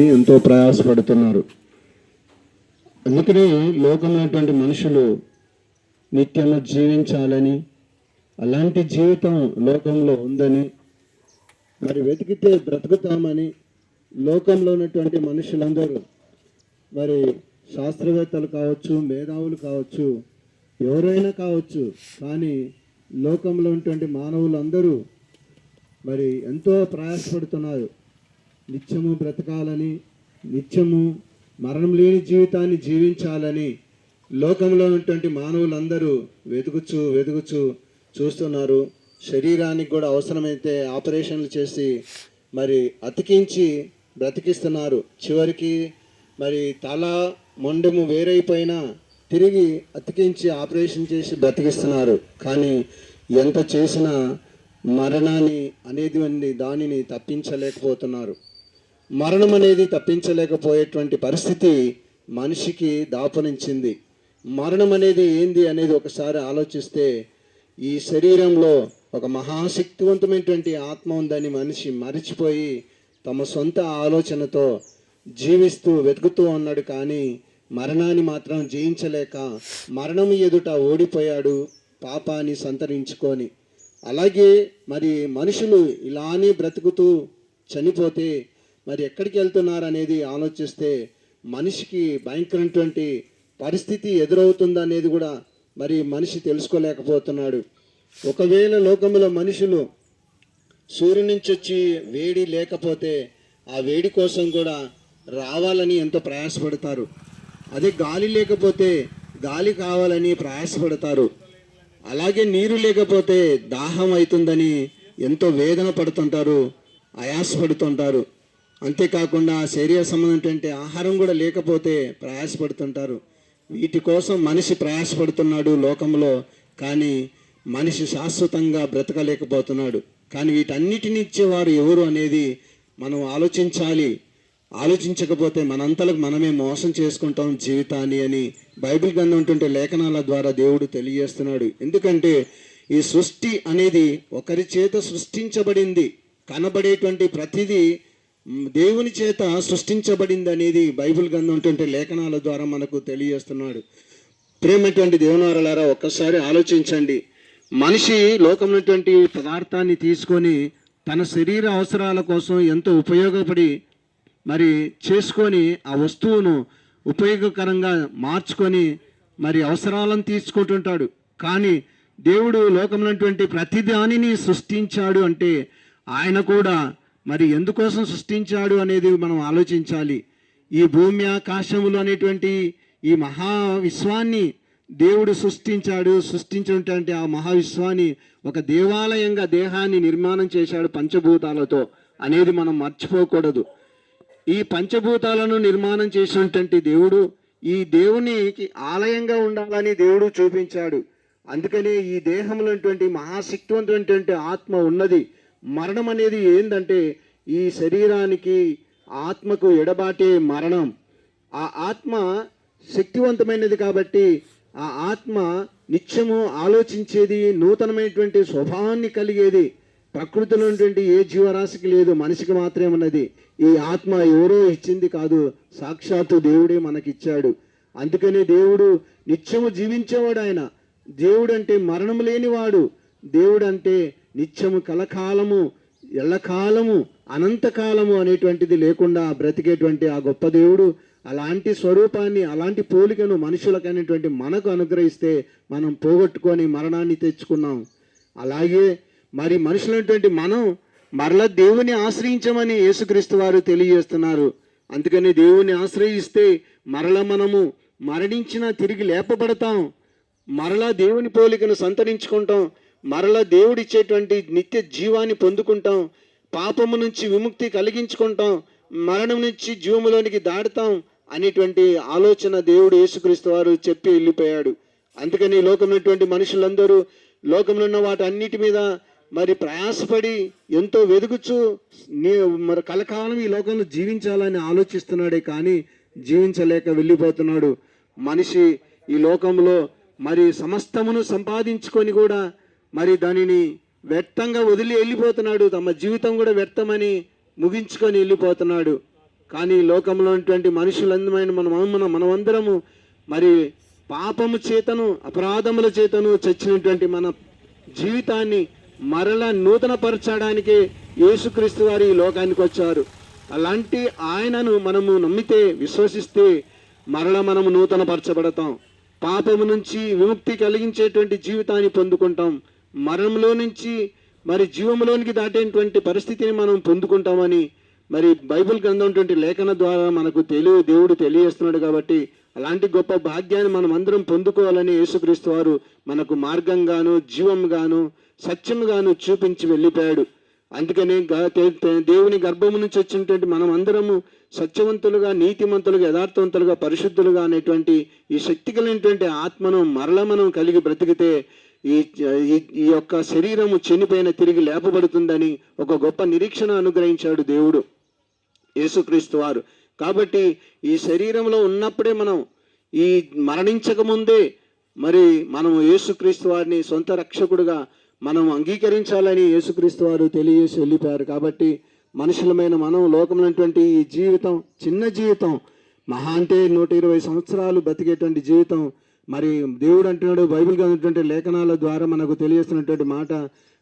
ఎంతో ప్రయాసపడుతున్నారు. అందుకనే లోకమైనటువంటి మనుషులు నిత్యము జీవించాలని అలాంటి జీవితం లోకంలో ఉందని మరి వెతికితే బ్రతుకుతామని లోకంలో ఉన్నటువంటి మనుషులందరూ మరి శాస్త్రవేత్తలు కావచ్చు మేధావులు కావచ్చు ఎవరైనా కావచ్చు కానీ లోకంలో ఉన్నటువంటి మానవులు అందరూ మరి ఎంతో ప్రయాసపడుతున్నారు. నిత్యము బ్రతకాలని నిత్యము మరణం లేని జీవితాన్ని జీవించాలని లోకంలో ఉన్నటువంటి మానవులందరూ వెతుకుచు వెతుకుచు చూస్తున్నారు. శరీరానికి కూడా అవసరమైతే ఆపరేషన్లు చేసి మరి అతికించి బ్రతికిస్తున్నారు. చివరికి మరి తల మొండెము వేరైపోయినా తిరిగి అతికించి ఆపరేషన్ చేసి బ్రతికిస్తున్నారు. కానీ ఎంత చేసినా మరణాన్ని అనేది దానిని తప్పించలేకపోతున్నారు. మరణం అనేది తప్పించలేకపోయేటువంటి పరిస్థితి మనిషికి దాపనించింది. మరణం అనేది ఏంది అనేది ఒకసారి ఆలోచిస్తే ఈ శరీరంలో ఒక మహాశక్తివంతమైనటువంటి ఆత్మ ఉందని మనిషి మరిచిపోయి తమ సొంత ఆలోచనతో జీవిస్తూ వెతుకుతూ ఉన్నాడు కానీ మరణాన్ని మాత్రం జయించలేక మరణం ఎదుట ఓడిపోయాడు పాపాన్ని సంతరించుకొని. అలాగే మరి మనుషులు ఇలానే బ్రతుకుతూ చనిపోతే మరి ఎక్కడికి వెళ్తున్నారు అనేది ఆలోచిస్తే మనిషికి భయంకరమైనటువంటి పరిస్థితి ఎదురవుతుందా అనేది కూడా మరి మనిషి తెలుసుకోలేకపోతున్నాడు. ఒకవేళ లోకంలో మనుషులు సూర్యుని నుంచి వచ్చి వేడి లేకపోతే ఆ వేడి కోసం కూడా రావాలని ఎంతో ప్రయాసపడతారు. అదే గాలి లేకపోతే గాలి కావాలని ప్రయాసపడతారు. అలాగే నీరు లేకపోతే దాహం అవుతుందని ఎంతో వేదన పడుతుంటారు ఆయాసపడుతుంటారు. అంతేకాకుండా శరీర సంబంధమైనటువంటి ఆహారం కూడా లేకపోతే ప్రయాసపడుతుంటారు. వీటి కోసం మనిషి ప్రయాసపడుతున్నాడు లోకంలో కానీ మనిషి శాశ్వతంగా బ్రతకలేకపోతున్నాడు. కానీ వీటన్నిటిని ఇచ్చేవారు ఎవరు అనేది మనం ఆలోచించాలి. ఆలోచించకపోతే మనంతలకు మనమే మోసం చేసుకుంటాం జీవితాన్ని అని బైబిల్ గ్రంథం ఉంటుంటే లేఖనాల ద్వారా దేవుడు తెలియజేస్తున్నాడు. ఎందుకంటే ఈ సృష్టి అనేది ఒకరి చేత సృష్టించబడింది. కనబడేటువంటి ప్రతిదీ దేవుని చేత సృష్టించబడింది అనేది బైబిల్ గ్రంథం ఉంటుంటే లేఖనాల ద్వారా మనకు తెలియజేస్తున్నాడు. ప్రేమటువంటి దేవునారలారా ఒక్కసారి ఆలోచించండి. మనిషి లోకమైనటువంటి పదార్థాన్ని తీసుకొని తన శరీర అవసరాల కోసం ఎంతో ఉపయోగపడి మరి చేసుకొని ఆ వస్తువును ఉపయోగకరంగా మార్చుకొని మరి అవసరాలను తీసుకుంటుంటాడు. కానీ దేవుడు లోకమైనటువంటి ప్రతి దానిని సృష్టించాడు అంటే ఆయన కూడా మరి ఎందుకోసం సృష్టించాడు అనేది మనం ఆలోచించాలి. ఈ భూమి ఆకాశములు అనేటువంటి ఈ మహా విశ్వాన్ని దేవుడు సృష్టించాడు. సృష్టించినటువంటి ఆ మహావిశ్వాన్ని ఒక దేవాలయంగా దేహాన్ని నిర్మాణం చేశాడు పంచభూతాలతో అనేది మనం మర్చిపోకూడదు. ఈ పంచభూతాలను నిర్మాణం చేసినటువంటి దేవుడు ఈ దేవునికి ఆలయంగా ఉండాలని దేవుడు చూపించాడు. అందుకనే ఈ దేహంలో ఉన్నటువంటి మహాశక్తివంతమైనటువంటి ఆత్మ ఉన్నది. మరణం అనేది ఏంటంటే ఈ శరీరానికి ఆత్మకు ఎడబాటే మరణం. ఆ ఆత్మ శక్తివంతమైనది కాబట్టి ఆ ఆత్మ నిత్యము ఆలోచించేది నూతనమైనటువంటి స్వభావాన్ని కలిగేది ప్రకృతిలో ఉన్నటువంటి ఏ జీవరాశికి లేదు మనిషికి మాత్రమే ఉన్నది. ఈ ఆత్మ ఎవరో ఇచ్చింది కాదు సాక్షాత్తు దేవుడే మనకిచ్చాడు. అందుకనే దేవుడు నిత్యము జీవించేవాడు ఆయన. దేవుడు అంటే మరణం లేనివాడు. దేవుడు అంటే నిత్యము కలకాలము ఎల్లకాలము అనంతకాలము అనేటువంటిది లేకుండా బ్రతికేటువంటి ఆ గొప్ప దేవుడు అలాంటి స్వరూపాన్ని అలాంటి పోలికను మనుషులకైనటువంటి మనకు అనుగ్రహిస్తే మనం పోగొట్టుకొని మరణాన్ని తెచ్చుకున్నాం. అలాగే మరి మనుషులైనటువంటి మనం మరల దేవుని ఆశ్రయించమని యేసుక్రీస్తు వారు తెలియజేస్తున్నారు. అందుకని దేవుని ఆశ్రయిస్తే మరల మనము మరణించినా తిరిగి లేపబడతాం. మరలా దేవుని పోలికను సంతరించుకుంటాం. మరలా దేవుడిచ్చేటువంటి నిత్య జీవాన్ని పొందుకుంటాం పాపము నుంచి విముక్తి కలిగించుకుంటాం మరణం నుంచి జీవములోనికి దాడతాం అనేటువంటి ఆలోచన దేవుడు యేసుక్రీస్తు వారు చెప్పి వెళ్ళిపోయాడు. అందుకని లోకమైనటువంటి మనుషులందరూ లోకంలో ఉన్న వాటి అన్నిటి మీద మరి ప్రయాసపడి ఎంతో వెదుగుచు నీ మరి కలకాలం ఈ లోకంలో జీవించాలని ఆలోచిస్తున్నాడే కానీ జీవించలేక వెళ్ళిపోతున్నాడు. మనిషి ఈ లోకంలో మరి సమస్తమును సంపాదించుకొని కూడా మరి దానిని వ్యర్థంగా వదిలి వెళ్ళిపోతున్నాడు. తమ జీవితం కూడా వ్యర్థమని ముగించుకొని వెళ్ళిపోతున్నాడు. కానీ లోకంలో ఉన్నటువంటి మనుషులందమైన మనం మన మనమందరము మరి పాపము చేతను అపరాధముల చేతను చచ్చినటువంటి మన జీవితాన్ని మరలా నూతనపరచడానికే యేసుక్రీస్తు వారు ఈ లోకానికి వచ్చారు. అలాంటి ఆయనను మనము నమ్మితే విశ్వసిస్తే మరల మనము నూతనపరచబడతాం. పాపము నుంచి విముక్తి కలిగించేటువంటి జీవితాన్ని పొందుకుంటాం. మరణంలో నుంచి మరి జీవంలోనికి దాటేటువంటి పరిస్థితిని మనం పొందుకుంటామని మరి బైబిల్ గ్రంథంటువంటి లేఖన ద్వారా మనకు తెలియ దేవుడు తెలియజేస్తున్నాడు కాబట్టి అలాంటి గొప్ప భాగ్యాన్ని మనం అందరం పొందుకోవాలని యేసుక్రీస్తు వారు మనకు మార్గంగాను జీవంగాను సత్యముగాను చూపించి వెళ్ళిపోయాడు. అందుకనే దేవుని గర్భము నుంచి వచ్చినటువంటి మనం అందరము సత్యవంతులుగా నీతిమంతులుగా యథార్థవంతులుగా పరిశుద్ధులుగా అనేటువంటి ఈ శక్తి కలిగినటువంటి ఆత్మను మరల మనం కలిగి బ్రతికితే ఈ ఈ- యొక్క శరీరము చనిపోయిన తిరిగి లేపబడుతుందని ఒక గొప్ప నిరీక్షణ అనుగ్రహించాడు దేవుడు. యేసుక్రీస్తు వారు. కాబట్టి ఈ శరీరంలో ఉన్నప్పుడే మనం ఈ మరణించక ముందే మరి మనము యేసుక్రీస్తు వారిని సొంత రక్షకుడుగా మనం అంగీకరించాలని యేసుక్రీస్తు వారు తెలియజేసి వెళ్ళిపోయారు. కాబట్టి మనుషులమైన మనం లోకమైనటువంటి ఈ జీవితం చిన్న జీవితం మహా అంటే నూట ఇరవై సంవత్సరాలు బతికేటువంటి జీవితం మరి దేవుడు అంటున్నాడు బైబిల్ ఉన్నటువంటి లేఖనాల ద్వారా మనకు తెలియజేస్తున్నటువంటి మాట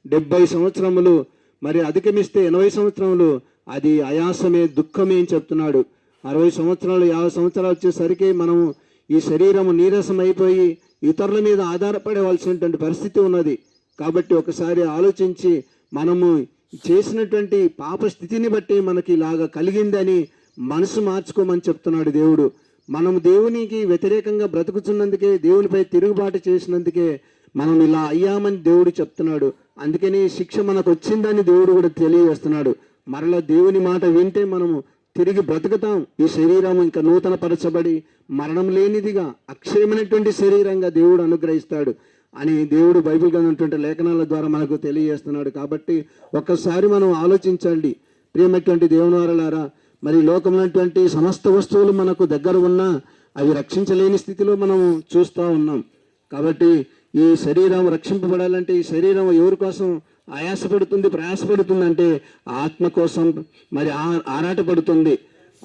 డెబ్బై సంవత్సరములు మరి అధిగమిస్తే ఎనభై సంవత్సరములు అది అయాసమే దుఃఖమే అని చెప్తున్నాడు. అరవై సంవత్సరాలు యాభై సంవత్సరాలు వచ్చేసరికి మనము ఈ శరీరము నీరసం అయిపోయి ఇతరుల మీద ఆధారపడవలసినటువంటి పరిస్థితి ఉన్నది. కాబట్టి ఒకసారి ఆలోచించి మనము చేసినటువంటి పాప స్థితిని బట్టి మనకి ఇలాగా కలిగిందని మనసు మార్చుకోమని చెప్తున్నాడు దేవుడు. మనం దేవునికి వ్యతిరేకంగా బ్రతుకుతున్నందుకే దేవునిపై తిరుగుబాటు చేసినందుకే మనం ఇలా అయ్యామని దేవుడు చెప్తున్నాడు. అందుకని ఈ శిక్ష మనకు వచ్చిందని దేవుడు కూడా తెలియజేస్తున్నాడు. మరలా దేవుని మాట వింటే మనము తిరిగి బ్రతుకుతాం. ఈ శరీరం ఇంకా నూతన పరచబడి మరణం లేనిదిగా అక్షయమైనటువంటి శరీరంగా దేవుడు అనుగ్రహిస్తాడు అని దేవుడు బైబిల్ ఉన్నటువంటి లేఖనాల ద్వారా మనకు తెలియజేస్తున్నాడు. కాబట్టి ఒక్కసారి మనం ఆలోచించండి. ప్రియమైనటువంటి దేవునారలారా మరి లోకమైనటువంటి సమస్త వస్తువులు మనకు దగ్గర ఉన్నా అవి రక్షించలేని స్థితిలో మనం చూస్తూ ఉన్నాం. కాబట్టి ఈ శరీరం రక్షింపబడాలంటే ఈ శరీరం ఎవరి కోసం ఆయాసపడుతుంది ప్రయాసపడుతుంది అంటే ఆత్మ కోసం మరి ఆ- ఆరాటపడుతుంది.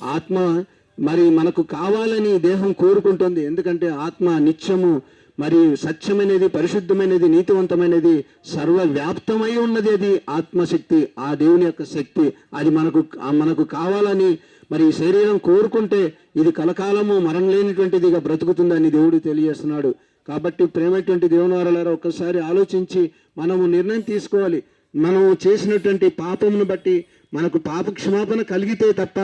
ఆత్మ మరి మనకు కావాలని దేహం కోరుకుంటుంది. ఎందుకంటే ఆత్మ నిత్యము మరియు సత్యమైనది పరిశుద్ధమైనది నీతివంతమైనది సర్వవ్యాప్తమై ఉన్నది అది ఆత్మశక్తి ఆ దేవుని యొక్క శక్తి. అది మనకు మనకు కావాలని మరి ఈ శరీరం కోరుకుంటే ఇది కలకాలము మరణం లేనిటువంటిదిగా బ్రతుకుతుందని దేవుడు తెలియజేస్తున్నాడు. కాబట్టి ప్రేమటువంటి దేవునారారా ఒక్కసారి ఆలోచించి మనము నిర్ణయం తీసుకోవాలి. మనం చేసినటువంటి పాపమును బట్టి మనకు పాప క్షమాపణ కలిగితే తప్ప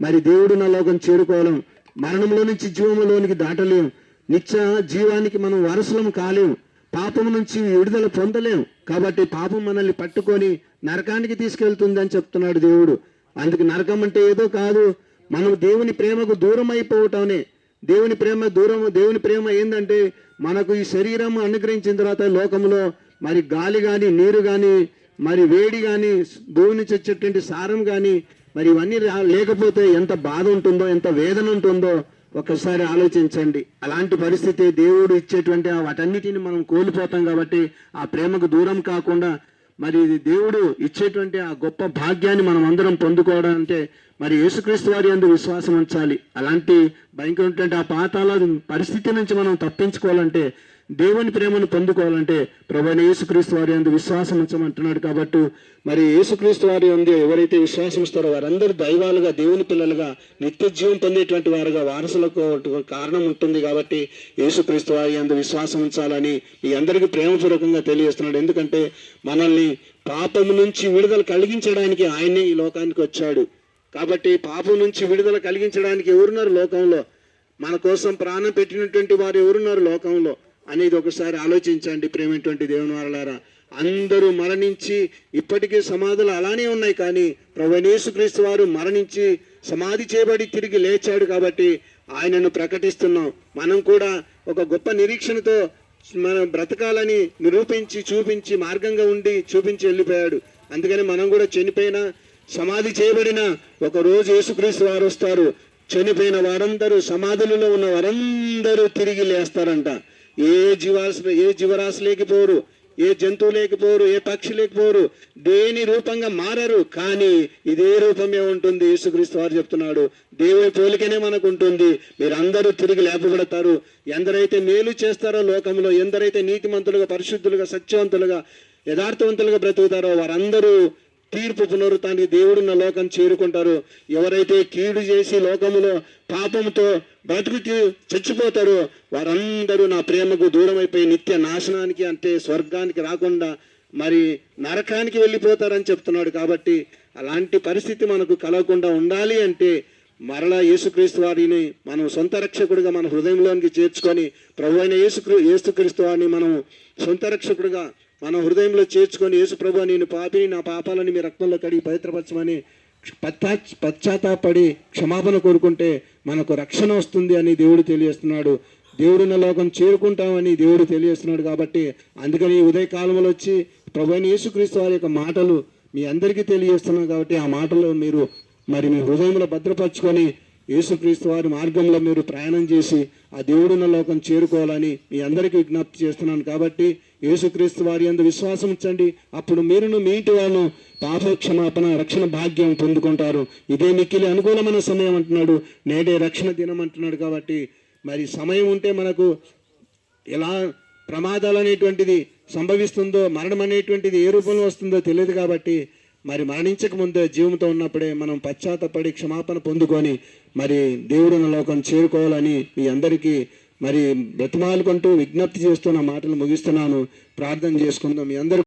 మరి దేవుడు నా లోకం చేరుకోవడం మరణంలో నుంచి జీవములోనికి దాటలేం. నిత్య జీవానికి మనం వారసులం కాలేం పాపం నుంచి విడుదల పొందలేం కాబట్టి పాపం మనల్ని పట్టుకొని నరకానికి తీసుకెళ్తుంది అని చెప్తున్నాడు దేవుడు. అందుకు నరకం అంటే ఏదో కాదు. మనం దేవుని ప్రేమకు దూరం అయిపోవటమే దేవుని ప్రేమ దూరం దేవుని ప్రేమ ఏంటంటే మనకు ఈ శరీరం అనుగ్రహించిన తర్వాత లోకంలో మరి గాలి కానీ నీరు కానీ మరి వేడి కానీ భూమి నుంచి వచ్చేటువంటి సారం కానీ మరి ఇవన్నీ లేకపోతే ఎంత బాధ ఉంటుందో ఎంత వేదన ఉంటుందో ఒక్కసారి ఆలోచించండి. అలాంటి పరిస్థితి దేవుడు ఇచ్చేటువంటి వాటన్నిటిని మనం కోల్పోతాం కాబట్టి ఆ ప్రేమకు దూరం కాకుండా మరి ఇది దేవుడు ఇచ్చేటువంటి ఆ గొప్ప భాగ్యాన్ని మనం అందరం పొందుకోవడం అంటే మరి యేసుక్రీస్తు వారి అందు విశ్వాసం ఉంచాలి. అలాంటి భయంకరమైనటువంటి ఆ పాతాల పరిస్థితి నుంచి మనం తప్పించుకోవాలంటే దేవుని ప్రేమను పొందుకోవాలంటే ప్రభుని యేసుక్రీస్తు వారి అందు విశ్వాసం ఉంచమంటున్నాడు కాబట్టి మరి యేసుక్రీస్తు వారి అందు ఎవరైతే విశ్వాసం ఇస్తారో వారందరూ దైవాలుగా దేవుని పిల్లలుగా నిత్య జీవం పొందేటువంటి వారుగా వారసులకు కారణం ఉంటుంది కాబట్టి యేసుక్రీస్తు వారి అందు విశ్వాసం ఉంచాలని మీ అందరికీ ప్రేమపూర్వకంగా తెలియజేస్తున్నాడు. ఎందుకంటే మనల్ని పాపం నుంచి విడుదల కలిగించడానికి ఆయనే ఈ లోకానికి వచ్చాడు. కాబట్టి పాపం నుంచి విడుదల కలిగించడానికి ఎవరున్నారు లోకంలో? మన కోసం ప్రాణం పెట్టినటువంటి వారు ఎవరున్నారు లోకంలో? అనేది ఒకసారి ఆలోచించండి ప్రేమటువంటి దేవుని వారలారా. అందరూ మరణించి ఇప్పటికీ సమాధులు అలానే ఉన్నాయి కానీ ప్రవణేశుక్రీస్తు వారు మరణించి సమాధి చేయబడి తిరిగి లేచాడు కాబట్టి ఆయనను ప్రకటిస్తున్నాం. మనం కూడా ఒక గొప్ప నిరీక్షణతో మనం బ్రతకాలని నిరూపించి చూపించి మార్గంగా ఉండి చూపించి వెళ్ళిపోయాడు. అందుకని మనం కూడా చనిపోయిన సమాధి చేయబడిన ఒక రోజు యేసుక్రీస్తు వారు వస్తారు. చనిపోయిన వారందరూ సమాధులలో ఉన్న వారందరూ తిరిగి లేస్తారంట. ఏ జీవాసు ఏ జీవరాశులేకి పోరు ఏ జంతువు లేకపోరు ఏ పక్షి లేకపోరు దేని రూపంగా మారరు కానీ ఇదే రూపమే ఉంటుంది యేసుక్రీస్తు వారు చెప్తున్నాడు. దేవుని పోలికనే మనకు ఉంటుంది మీరందరూ తిరిగి లేపబడతారు. ఎందరైతే మేలు చేస్తారో లోకంలో ఎందరైతే నీతిమంతులుగా పరిశుద్ధులుగా సత్యవంతులుగా యథార్థవంతులుగా బ్రతుకుతారో వారందరూ తీర్పు పునరుతానికి దేవుడున్న లోకం చేరుకుంటారు. ఎవరైతే కీడు చేసి లోకములో పాపంతో బ్రతుకు చచ్చిపోతారో వారందరూ నా ప్రేమకు దూరం అయిపోయి నిత్య నాశనానికి అంటే స్వర్గానికి రాకుండా మరి నరకానికి వెళ్ళిపోతారని చెప్తున్నాడు. కాబట్టి అలాంటి పరిస్థితి మనకు కలగకుండా ఉండాలి అంటే మరలా యేసుక్రీస్తు వారిని మనం సొంత రక్షకుడిగా మన హృదయంలోనికి చేర్చుకొని ప్రభు అయిన యేసుక్రీ యేసుక్రీస్తు వారిని మనం సొంత రక్షకుడిగా మన హృదయంలో చేర్చుకొని యేసు ప్రభు నేను పాపిని నా పాపాలని మీ రక్తంలో కడిగి పవిత్రపరచమని పశ్చా పశ్చాత్తాపడి క్షమాపణ కోరుకుంటే మనకు రక్షణ వస్తుంది అని దేవుడు తెలియజేస్తున్నాడు. దేవుడున్న లోకం చేరుకుంటామని దేవుడు తెలియజేస్తున్నాడు కాబట్టి అందుకని ఈ ఉదయ కాలంలో వచ్చి ప్రభు అయిన యేసుక్రీస్తు వారి యొక్క మాటలు మీ అందరికీ తెలియజేస్తున్నాం కాబట్టి ఆ మాటలు మీరు మరి మీ హృదయంలో భద్రపరచుకొని యేసుక్రీస్తు వారి మార్గంలో మీరు ప్రయాణం చేసి ఆ దేవుడున్న లోకం చేరుకోవాలని మీ అందరికీ విజ్ఞప్తి చేస్తున్నాను కాబట్టి యేసుక్రీస్తు వారి అందు విశ్వాసం ఉంచండి. అప్పుడు మీరును మీ ఇంటి వాళ్ళు పాపక్షమాపణ రక్షణ భాగ్యం పొందుకుంటారు. ఇదే మిక్కిలి అనుకూలమైన సమయం అంటున్నాడు. నేడే రక్షణ దినం అంటున్నాడు కాబట్టి మరి సమయం ఉంటే మనకు ఎలా ప్రమాదాలు అనేటువంటిది సంభవిస్తుందో మరణం అనేటువంటిది ఏ రూపంలో వస్తుందో తెలియదు కాబట్టి మరి మరణించక ముందే జీవంతో ఉన్నప్పుడే మనం పశ్చాత్తపడి క్షమాపణ పొందుకొని మరి దేవుడున్న లోకం చేరుకోవాలని మీ అందరికీ మరి బ్రతిమాలుకుంటూ విజ్ఞప్తి చేస్తున్న మాటలు ముగిస్తున్నాను. ప్రార్థన చేసుకుందాం. మీ అందరూ